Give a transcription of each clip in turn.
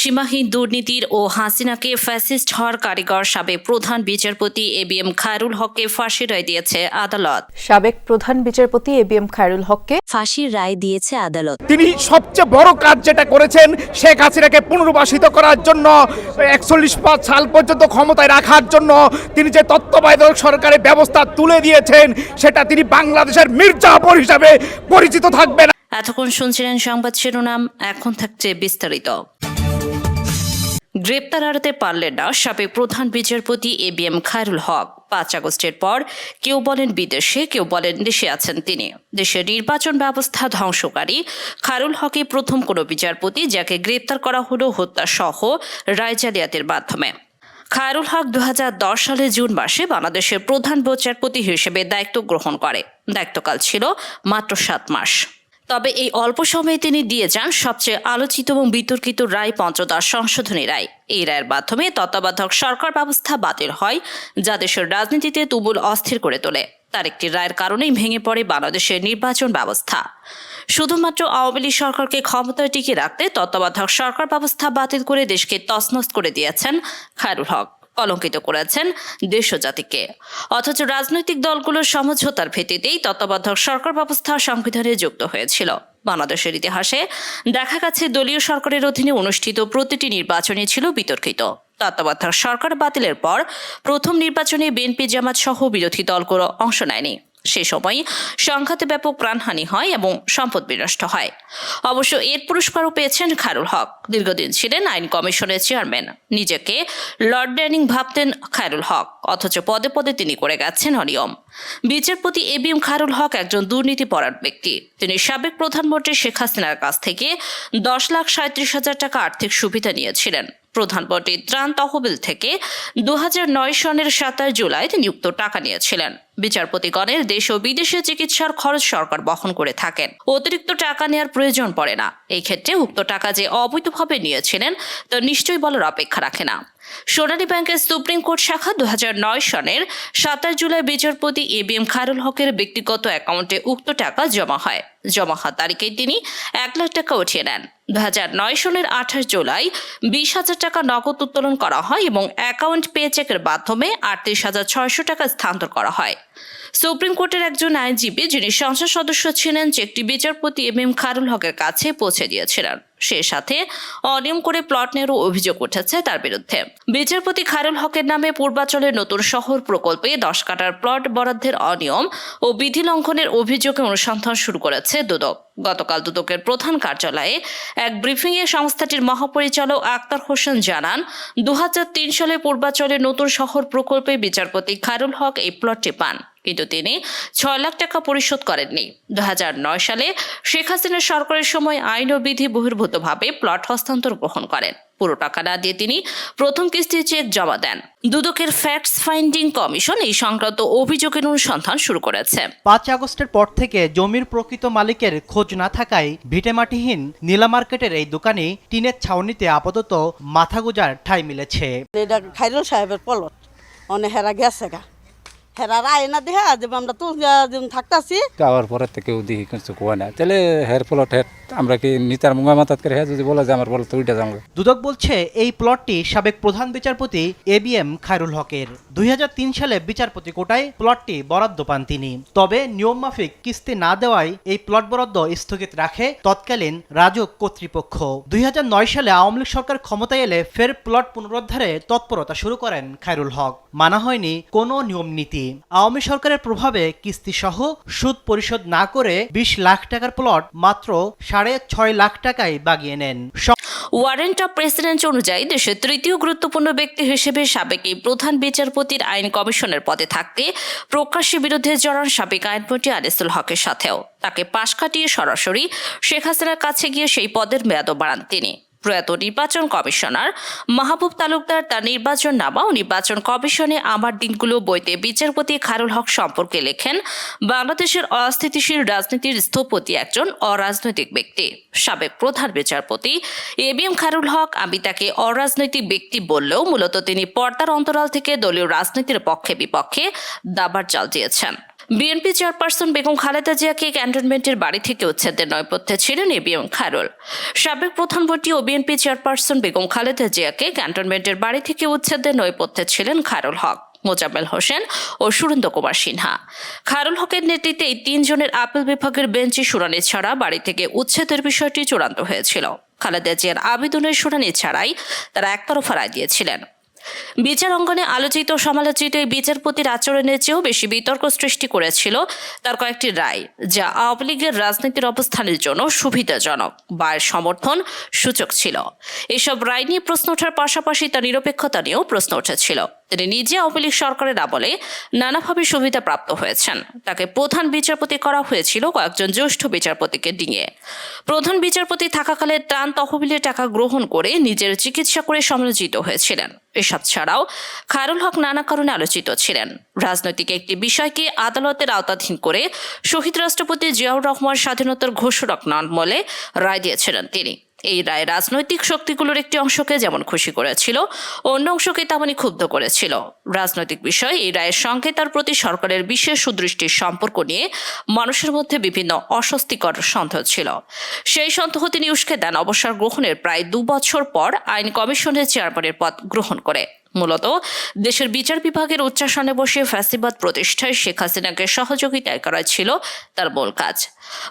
সীমাহীন দুর্নীতির ও হাসিনাকে ফ্যাসিস্ট হওয়ার কারিগর সাবেক প্রধান বিচারপতি এ বি এম খায়রুল হককে ফাঁসি রায় দিয়েছে আদালত। সাবেক প্রধান বিচারপতি এ বি এম খায়রুল হককে ফাঁসির রায় দিয়েছে আদালত। তিনি সবচেয়ে বড় কাজ যেটা করেছেন শেখ হাসিনাকে পুনর্বাসিত করার জন্য একচল্লিশ পাঁচ সাল পর্যন্ত ক্ষমতায় রাখার জন্য তিনি যে তত্ত্বাবধায়ক সরকারের ব্যবস্থা তুলে দিয়েছেন সেটা তিনি বাংলাদেশের মির্জাফর হিসাবে পরিচিত থাকবেন। এতক্ষণ শুনছিলেন সংবাদ শিরোনাম এখন থাকছে বিস্তারিত। গ্রেপ্তার এড়াতে পারলেন না সাবেক প্রধান বিচারপতি A B M Khairul Haque. পাঁচ আগস্টের পর কেউ বলেন বিদেশে, কেউ বলেন দেশে আছেন তিনি। দেশের নির্বাচন ব্যবস্থা ধ্বংসকারী। খায়রুল হকই প্রথম কোনো বিচারপতি যাকে গ্রেপ্তার করা হলো হত্যা সহ রায় জালিয়াতির মাধ্যমে। খায়রুল হক দু সালে জুন মাসে বাংলাদেশের প্রধান বিচারপতি হিসেবে দায়িত্ব গ্রহণ করে। দায়িত্বকাল ছিল মাত্র সাত মাস। তবে এই অল্প সময়ে তিনি দিয়ে যান সবচেয়ে আলোচিত এবং বিতর্কিত রায় পঞ্চদশ সংশোধনী রায়। এই রায়ের মাধ্যমে তত্ত্বাবধায়ক সরকার ব্যবস্থা বাতিল হয়, যা দেশের রাজনীতিতে তুমুল অস্থির করে তোলে। তার একটি রায়ের কারণেই ভেঙে পড়ে বাংলাদেশের নির্বাচন ব্যবস্থা। শুধুমাত্র আওয়ামী লীগ সরকারকে ক্ষমতায় টিকিয়ে রাখতে তত্ত্বাবধায়ক সরকার ব্যবস্থা বাতিল করে দেশকে তছনছ করে দিয়েছেন খায়রুল হক। কলঙ্কিত করেছেন দেশ ও জাতিকে। অথচ রাজনৈতিক দলগুলোর সমঝোতার ভিত্তিতেই তত্ত্বাবধায়ক সরকার ব্যবস্থা সংবিধানে যুক্ত হয়েছিল। বাংলাদেশের ইতিহাসে দেখা গেছে দলীয় সরকারের অধীনে অনুষ্ঠিত প্রতিটি নির্বাচনই ছিল বিতর্কিত। তত্ত্বাবধায়ক সরকার বাতিলের পর প্রথম নির্বাচনে বিএনপি জামাত সহ বিরোধী দলগুলো অংশ নেয়নি। সে সময় সংঘাতে ব্যাপক প্রাণহানি হয় এবং সম্পদ বিনষ্ট হয়। অবশ্য এর পুরস্কারও পেয়েছেন খায়রুল হক। দীর্ঘদিন ছিলেন আইন কমিশনের চেয়ারম্যান। নিজেকে লর্ড ড্যানিং ভাবতেন খায়রুল হক, অথচ পদে পদে তিনি করে গেছেন অনিয়ম। বিচারপতি A B M Khairul Haque একজন দুর্নীতিপরায়ণ ব্যক্তি। তিনি সাবেক প্রধানমন্ত্রী শেখ হাসিনার কাছ থেকে দশ লাখ সাঁত্রিশ হাজার টাকা আর্থিক সুবিধা নিয়েছিলেন। প্রধানমন্ত্রী ত্রাণ তহবিল থেকে দুহাজার নয় সনের সাতাশ জুলাই তিনি উক্ত টাকা নিয়েছিলেন। বিচারপতিগণের দেশ ও বিদেশে চিকিৎসার খরচ সরকার বহন করে থাকেন। অতিরিক্ত টাকা নেওয়ার প্রয়োজন পড়ে না। এই ক্ষেত্রে উক্ত টাকা যে অবৈধভাবে নিয়েছিলেন, তা নিশ্চয়ই বলার অপেক্ষা রাখে না। সোনালী ব্যাংকের সুপ্রিম কোর্ট শাখা দু হাজার নয় সনের সাতাশ জুলাই বিচারপতি এ বি এম খায়রুল হকের ব্যক্তিগত অ্যাকাউন্টে উক্ত টাকা জমা হয়। জমা হওয়ার তারিখে তিনি এক লাখ টাকা উঠিয়ে নেন। দু হাজার নয় সনের আঠাশ জুলাই বিশ হাজার টাকা নগদ উত্তোলন করা হয় এবং অ্যাকাউন্ট পে চেকের মাধ্যমে আটত্রিশ হাজার ছয়শো টাকা স্থানান্তর করা হয়। সুপ্রিম কোর্টের একজন আইনজীবী যিনি সংসদ সদস্য ছিলেন, যে একটি বিচারপতি এম এম খারুল হকের কাছে পৌঁছে দিয়েছিলেন। সে সাথে অনিয়ম করে প্লট নেওয়ারও অভিযোগ উঠেছে তার বিরুদ্ধে। বিচারপতি খারুল হকের নামে পূর্বাচলের নতুন শহর প্রকল্পে দশ কাটার প্লট বরাদ্দের অনিয়ম ও বিধি লঙ্ঘনের অভিযোগে অনুসন্ধান শুরু করেছে দুদক। গতকাল দুদকের প্রধান কার্যালয়ে এক ব্রিফিংয়ে সংস্থাটির মহাপরিচালক আক্তার হোসেন জানান দু হাজার তিন সালে পূর্বাচলের নতুন শহর প্রকল্পে বিচারপতি খায়রুল হক এই প্লটটি পান। কিন্তু তিনি ছয় লাখ টাকা পরিশোধ করেননি। দু নয় সালে শেখ হাসিনার সরকারের সময় আইন ও বিধি বহির্ভূতভাবে প্লট হস্তান্তর গ্রহণ করেন। পুরো টাকা না দিয়ে তিনি প্রথম কিস্তির চেক জমা দেন। দুদকের ফ্যাক্টস ফাইন্ডিং কমিশন এই সংক্রান্ত অভিযোগের অনুসন্ধান শুরু করেছে। পাঁচ আগস্টের পর থেকে জমির প্রকৃত মালিকের খোঁজ না থাকায় ভিটেমাটিহীন নীলা মার্কেটের এই দোকানে টিনের ছাউনিতে আপাতত মাথা গোজার ঠাঁই মিলেছে। এটা খাইরুল সাহেবের পলট। অনে হেরা গেছে গা। হেরা রায় না দেহা যে আমরা তো থাকতাছি। যাওয়ার পরে তো কেউ কিছু কোয়া না। তাহলে হের প্লট হের আমরা কি নিতার মুঙ্গা মাতাত করে হ্যাঁ যদি বলে যে আমার বলে তো উইটা যাব দুদক বলছে এই প্লটটি সাবেক প্রধান বিচারপতি এ বি এম খায়রুল হকের। দুই সালে বিচারপতি কোটায় প্লটটি বরাদ্দ পান তিনি। তবে নিয়ম মাফিক কিস্তি না দেওয়ায় এই প্লট বরাদ্দ স্থগিত রাখে তৎকালীন রাজক কর্তৃপক্ষ। দুই হাজার নয় সালে আওয়ামী লীগ সরকার ক্ষমতায় এলে ফের প্লট পুনরুদ্ধারে তৎপরতা শুরু করেন খায়রুল হক। মানা হয়নি কোনো নিয়ম নীতি। আওয়ামী সরকারের প্রভাবে কিস্তি সহ সুদ পরিশোধ না করে বিশ লাখ টাকার প্লট মাত্র সাড়ে ছয় লাখ টাকায় বাগিয়ে নেন। ওয়ারেন্ট অফ প্রেসিডেন্ট অনুযায়ী দেশের তৃতীয় গুরুত্বপূর্ণ ব্যক্তি হিসেবে সাবেক এই প্রধান বিচারপতির আইন কমিশনের পদে থাকতে প্রকাশ্যে বিরুদ্ধে জড়ান সাবেক আইনমন্ত্রী আনিসুল হকের সাথেও। তাকে পাশ কাটিয়ে সরাসরি শেখ হাসিনার কাছে গিয়ে সেই পদের মেয়াদও বাড়ান তিনি। প্রয়াত নির্বাচন কমিশনার। মাহবুব তালুকদার তার নির্বাচন নামা ও নির্বাচন কমিশনে আমার দিনগুলো বইতে বিচারপতি খারুল হক সম্পর্কে লেখেন, বাংলাদেশের অস্থিতিশীল রাজনীতির স্থপতি একজন অরাজনৈতিক ব্যক্তি। সাবেক প্রধান বিচারপতি এ বি এম খারুল হক, আমি তাকে অরাজনৈতিক ব্যক্তি বললেও মূলত তিনি পর্দার অন্তরাল থেকে দলীয় রাজনীতির পক্ষে বিপক্ষে দাবার চাল দিয়েছেন। বিএনপি চেয়ারপারসন বেগম খালেদা জিয়াকে ক্যান্টনমেন্টের বাড়ি থেকে উচ্ছেদের নৈপথ্যে ছিলেন এবিএম খায়রুল। সাবেক প্রধানমন্ত্রী ও বিএনপি চেয়ারপারসন বেগম খালেদা জিয়াকে ক্যান্টনমেন্টের বাড়ি থেকে উচ্ছেদের নৈপথ্যে ছিলেন খায়রুল হক, মোজাম্মেল হোসেন ও সুরেন্দ্র কুমার সিনহা। খায়রুল হকের নেতৃত্বে এই তিনজনের আপিল বিভাগের বেঞ্চে শুনানি ছাড়া বাড়ি থেকে উচ্ছেদের বিষয়টি চূড়ান্ত হয়েছিল। খালেদা জিয়ার আবেদনের শুনানি ছাড়াই তারা একতরফা রায় দিয়েছিলেন। বিচার অঙ্গনে আলোচিত সমালোচিত এই বিচারপতির আচরণের চেয়েও বেশি বিতর্ক সৃষ্টি করেছিল তার কয়েকটি রায়, যা আওয়ামী লীগের রাজনীতির অবস্থানের জন্য সুবিধাজনক বা সমর্থন সূচক ছিল। এসব রায় নিয়ে প্রশ্ন ওঠার পাশাপাশি তার নিরপেক্ষতা নিয়েও প্রশ্ন উঠেছিল। তিনি নিজে আওয়ামী লীগ সরকারের আমলে নানাভাবে সুবিধা প্রাপ্ত হয়েছেন। তাকে প্রধান বিচারপতি করা হয়েছিল কয়েকজন জ্যেষ্ঠ বিচারপতিকে দিয়ে প্রধান বিচারপতি থাকাকালে ত্রাণ তহবিলের টাকা গ্রহণ করে নিজের চিকিৎসা করে সমালোচিত হয়েছিলেন। এসব ছাড়াও খায়রুল হক নানা কারণে আলোচিত ছিলেন। রাজনৈতিক একটি বিষয়কে আদালতের আওতাধীন করে শহীদ রাষ্ট্রপতি জিয়াউর রহমান স্বাধীনতার ঘোষণক নন বলে রায় দিয়েছিলেন তিনি। এই রায় রাজনৈতিক শক্তিগুলোর একটি অংশকে যেমন খুশি করেছিল, অন্য অংশকে তেমনই ক্ষুব্ধ করেছিল। রাজনৈতিক বিষয়, এই রায়ের সঙ্গে তার প্রতি সরকারের বিশেষ সুদৃষ্টির সম্পর্ক নিয়ে মানুষের মধ্যে বিভিন্ন অস্বস্তিকর সন্দেহ ছিল। সেই সন্দেহ তিনি উস্কে দেন অবসর গ্রহণের প্রায় দু বছর পর আইন কমিশনের চেয়ারম্যানের পদ গ্রহণ করে। মূলত দেশের বিচার বিভাগের উচ্চাসনে বসে ফ্যাসিবাদ প্রতিষ্ঠায় শেখ হাসিনাকে সহযোগিতায় করা ছিল তার মূল কাজ।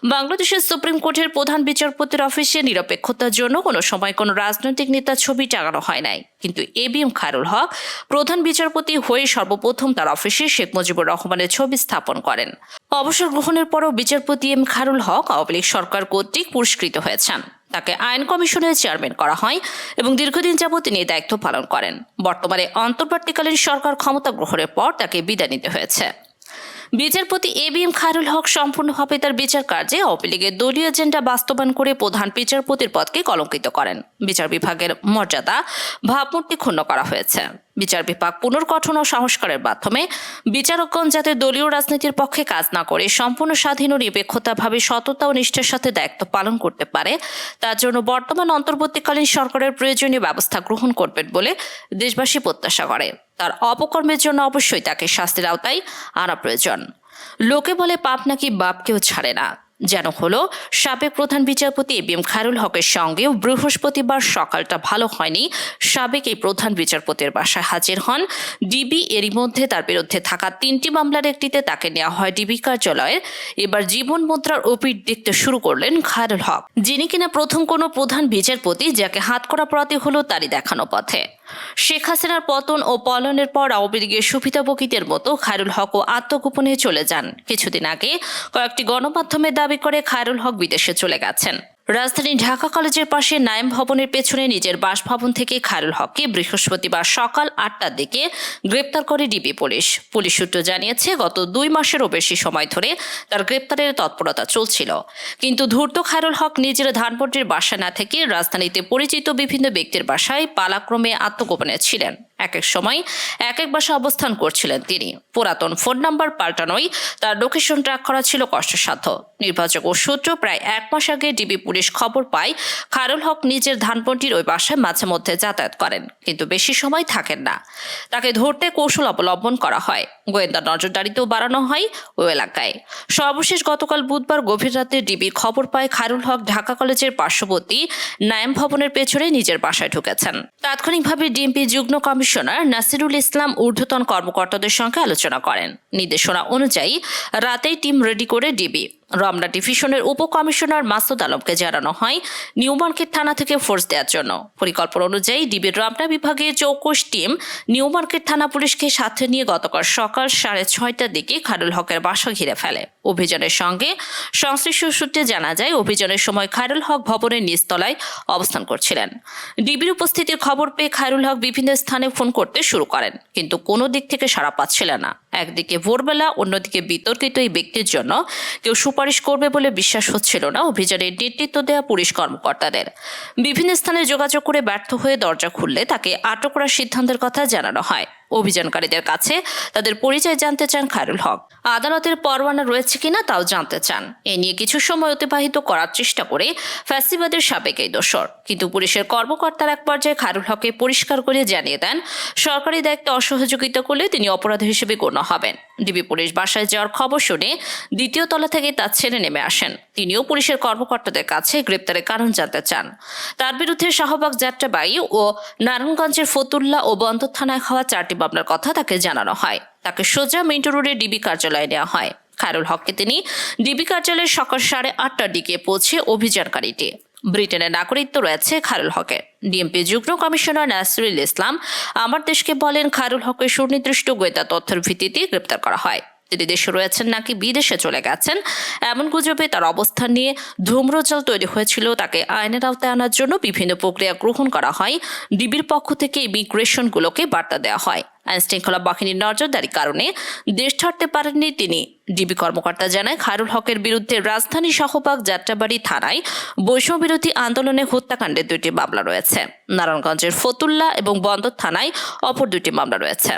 বাংলাদেশের সুপ্রিম কোর্টের প্রধান বিচারপতির অফিসে নিরপেক্ষতার জন্য কোনো সময় কোনো রাজনৈতিক নেতার ছবি টাঙানো হয় নাই। কিন্তু A B M Khairul Haque, প্রধান বিচারপতি হয়ে সর্বপ্রথম তার অফিসে শেখ মুজিবুর রহমানের ছবি স্থাপন করেন। অবসর গ্রহণের পরও বিচারপতি এম খায়রুল হক আওয়ামী লীগ সরকার কর্তৃক পুরস্কৃত হয়েছেন। তাকে আইন কমিশনের চেয়ারম্যান করা হয় এবং দীর্ঘদিন যাবৎ তিনি দায়িত্ব পালন করেন। বর্তমানে অন্তর্বর্তীকালীন সরকার ক্ষমতা গ্রহণের পর তাকে বিদায় নিতে হয়েছে। বিচারপতি A B M Khairul Haque সম্পূর্ণভাবে তার বিচার কার্যে আওয়ামী লীগের দলীয় এজেন্ডা বাস্তবায়ন করে প্রধান বিচারপতির পদকে কলঙ্কিত করেন। বিচার বিভাগের মর্যাদা ভাবমূর্তি ক্ষুণ্ণ করা হয়েছে। বিচার বিভাগ পুনর্গঠন ও সংস্কারের মাধ্যমে বিচারকগণ যাতে দলীয় রাজনীতির পক্ষে কাজ না করে সম্পূর্ণ স্বাধীন ও নিরপেক্ষতাভাবে সততা ও নিষ্ঠার সাথে দায়িত্ব পালন করতে পারে, তার জন্য বর্তমান অন্তর্বর্তীকালীন সরকারের প্রয়োজনীয় ব্যবস্থা গ্রহণ করবেন বলে দেশবাসী প্রত্যাশা করে। তার অপকর্মের জন্য অবশ্যই তাকে শাস্তির আওতায় আনা প্রয়োজন। লোকে বলে পাপ নাকি বাপকেও ছাড়ে না। যেন হলো, সাবেক প্রধান বিচারপতি এ বি এম খায়রুল হকের সঙ্গেও বৃহস্পতিবার সকালটা ভালো হয়নি। সাবেক এই প্রধান বিচারপতির বাসায় হাজির হন। ডিবি এরই মধ্যে তার বিরুদ্ধে থাকা তিনটি মামলার একটিতে তাকে নেওয়া হয় ডিবি কার্যালয়ে। এবার জীবন মুদ্রার ওপিট দেখতে শুরু করলেন খায়রুল হক, যিনি কিনা প্রথম কোনো প্রধান বিচারপতি যাকে হাত করা পড়াতে হলো তারই দেখানো পথে। শেখ হাসিনার পতন ও পলনের পর আওয়ামী লীগের মতো খায়রুল হকও আত্মগোপনে চলে যান। কিছুদিন আগে কয়েকটি গণমাধ্যমে দাবি করে খায়রুল হক বিদেশে চলে গেছেন। রাজধানী ঢাকা কলেজের পাশে নাইম ভবনের পেছনে নিজের বাসভবন থেকে খায়রুল হককে বৃহস্পতিবার সকাল আটটার দিকে গ্রেপ্তার করে ডিবি পুলিশ। পুলিশ সূত্র জানিয়েছে, গত দুই মাসেরও বেশি সময় ধরে তার গ্রেপ্তারের তৎপরতা চলছিল। কিন্তু ধূর্ত খায়রুল হক নিজের ধানপট্টির বাসা না থেকে রাজধানীতে পরিচিত বিভিন্ন ব্যক্তির বাসায় পালাক্রমে আত্মগোপনে ছিলেন। এক এক সময় এক এক বাসা অবস্থান করছিলেন তিনি। পুরাতন ফোন নাম্বার পাল্টানোই তার লোকেশন ট্র্যাক করা ছিল কষ্টসাধ্য। নির্বাচক ও সূত্র প্রায় এক মাস আগে ডিবি পুলিশ খবর পায় খায়রুল হক নিজের ধানপন্টির ওই বাসায় মাঝে মধ্যে যাতায়াত করেন, কিন্তু বেশি সময় থাকেন না। তাকে ধরতে কৌশল অবলম্বন করা হয়। গোয়েন্দা নজরদারিতেও বাড়ানো হয় ওই এলাকায়। সর্বশেষ গতকাল বুধবার গভীর রাতে ডিবি খবর পায় খায়রুল হক ঢাকা কলেজের পার্শ্ববর্তী নায়াম ভবনের পেছনে নিজের বাসায় ঢুকেছেন। তাৎক্ষণিকভাবে ডিএমপি যুগ্ম কমিশনার নাসিরুল ইসলাম ঊর্ধ্বতন কর্মকর্তাদের সঙ্গে আলোচনা করেন। নির্দেশনা অনুযায়ী রাতেই টিম রেডি করে ডিবি। রমনা ডিভিশনের উপকমিশনার মাসুদ আলমকে জানানো হয়, নিউ মার্কেট থানা থেকে ফোর্স দেওয়ার জন্য। পরিকল্পনা অনুযায়ী ডিবির রমনা বিভাগের চৌকশ টিম নিউ মার্কেট থানা পুলিশকে সাথে নিয়ে গতকাল সকাল সাড়ে ছয়টার দিকে খায়রুল হকের বাসা ঘিরে ফেলে। অভিযানের সঙ্গে সংশ্লিষ্ট সূত্রে জানা যায়, অভিযানের সময় খায়রুল হক ভবনের নিচতলায় অবস্থান করছিলেন। ডিবির উপস্থিতির খবর পেয়ে খায়রুল হক বিভিন্ন স্থানে ফোন করতে শুরু করেন, কিন্তু কোনো দিক থেকে সাড়া পাচ্ছিলেন না। একদিকে ভোরবেলা, অন্যদিকে বিতর্কিত এই ব্যক্তির জন্য কেউ সুপারিশ করবে বলে বিশ্বাস হচ্ছিল না। অভিযানের নেতৃত্ব দেওয়া পুলিশ কর্মকর্তাদের। বিভিন্ন স্থানে যোগাযোগ করে ব্যর্থ হয়ে দরজা খুললে তাকে আটক করার সিদ্ধান্তের কথা জানানো হয়। অভিযানকারীদের কাছে তাদের পরিচয় জানতে চান খায়রুল হক। আদালতের পরোয়ানা রয়েছে কিনা তাও জানতে চান। এ নিয়ে কিছু সময় অতিবাহিত করার চেষ্টা করে ফ্যাসিবাদের সাবেক এই দোসর কিন্তু পুলিশের কর্মকর্তার এক পর্যায়ে খায়রুল হককে পরিষ্কার করে জানিয়ে দেন, সরকারি দায়িত্বে অসহযোগিতা করলে তিনি অপরাধ হিসেবে গণ্য হবেন। ডিবি পুলিশ বাসায় যাওয়ার খবর শুনে দ্বিতীয় তলা থেকে তা ছেড়ে নেমে আসেন। তিনিও পুলিশের কর্মকর্তাদের কাছে গ্রেপ্তারের কারণ জানতে চান। তার বিরুদ্ধে শাহবাগ যাত্রাবাড়ি ও নারায়ণগঞ্জের ফতুল্লা ও বন্দর থানায় হওয়া চারটি মামলার কথা তাকে জানানো হয়। তাকে সোজা মেন্টো রোডের ডিবি কার্যালয়ে নেওয়া হয়। খায়রুল হককে তিনি ডিবি কার্যালয়ে সকাল সাড়ে আটটার দিকে পৌঁছে অভিযানকারীটি। ব্রিটেনের নাগরিকত্ব রয়েছে খায়রুল হকের ডিএমপি যুগ্ম কমিশনার নাসরুল ইসলাম, আমার দেশকে বলেন খায়রুল হকের সুনির্দিষ্ট গোয়েন্দা তথ্যের ভিত্তিতে গ্রেপ্তার করা হয়। তিনি দেশে রয়েছেন নাকি বিদেশে চলে গেছেন, এমন গুজবে তার অবস্থান নিয়ে ধূম্রজাল তৈরি হয়েছিল। তাকে আইনের আওতায় আনার জন্য বিভিন্ন প্রক্রিয়া গ্রহণ করা হয়। ডিবির পক্ষ থেকে ইমিগ্রেশনগুলোকে বার্তা দেওয়া হয়। আইন শৃঙ্খলা বাহিনীর নজরদারির কারণে দেশ ছাড়তে পারেননি তিনি। ডিবি কর্মকর্তা জানায়, খায়রুল হকের বিরুদ্ধে রাজধানী শাহবাগ যাত্রাবাড়ি থানায় বৈষম্য বিরোধী আন্দোলনে হত্যাকাণ্ডের দুইটি মামলা রয়েছে। নারায়ণগঞ্জের ফতুল্লা এবং বন্দর থানায় অপর দুইটি মামলা রয়েছে।